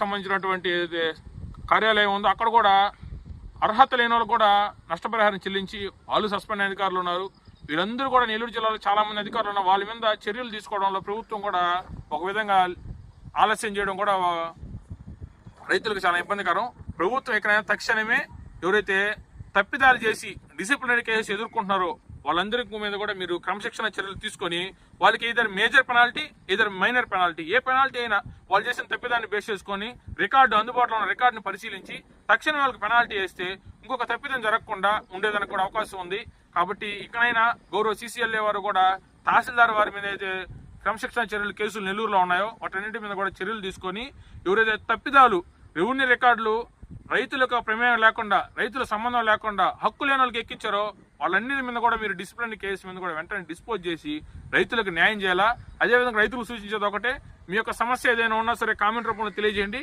సంబంధించినటువంటి కార్యాలయం ఉందో అక్కడ కూడా అర్హత లేని వాళ్ళు కూడా నష్టపరిహారం చెల్లించి వాళ్ళు సస్పెండ్ అధికారులు ఉన్నారు. వీళ్ళందరూ కూడా నెల్లూరు జిల్లాలో చాలా మంది అధికారులు ఉన్నారు. వాళ్ళ మీద చర్యలు తీసుకోవడంలో ప్రభుత్వం కూడా ఒక విధంగా ఆలస్యం చేయడం కూడా రైతులకు చాలా ఇబ్బందికరం. ప్రభుత్వం ఎక్కడైనా తక్షణమే ఎవరైతే తప్పిదాలు చేసి డిసిప్లినరీ కేసు ఎదుర్కొంటున్నారో వాళ్ళందరికీ మీద కూడా మీరు క్రమశిక్షణ చర్యలు తీసుకొని వాళ్ళకి ఇద్దరు మేజర్ పెనాల్టీ ఇద్దరు మైనర్ పెనాల్టీ ఏ పెనాల్టీ అయినా వాళ్ళు చేసిన తప్పిదాన్ని బేస్ చేసుకొని రికార్డు అందుబాటులో ఉన్న రికార్డుని పరిశీలించి తక్షణమే వాళ్ళకి పెనాల్టీ వేస్తే ఇంకొక తప్పిదం జరగకుండా ఉండేదానికి కూడా అవకాశం ఉంది. కాబట్టి ఇకనైనా గౌరవ సీసీఎల్ఏ వారు కూడా తహసీల్దార్ వారి మీద అయితే క్రమశిక్షణ చర్యలు కేసులు నెల్లూరులో ఉన్నాయో వాటన్నింటి మీద కూడా చర్యలు తీసుకొని ఎవరైతే తప్పిదాలు రెవెన్యూ రికార్డులు రైతులకు ప్రమేయం లేకుండా రైతుల సంబంధం లేకుండా హక్కు లేని వాళ్ళకి ఎక్కించారో వాళ్ళన్నిటి మీద కూడా మీరు డిసిప్లిన్ కేసు మీద కూడా వెంటనే డిస్పోజ్ చేసి రైతులకు న్యాయం చేయాలా? అదేవిధంగా రైతులకు సూచించేది ఒకటే మీ యొక్క సమస్య ఏదైనా ఉన్నా సరే కామెంట్ రూపంలో తెలియజేయండి.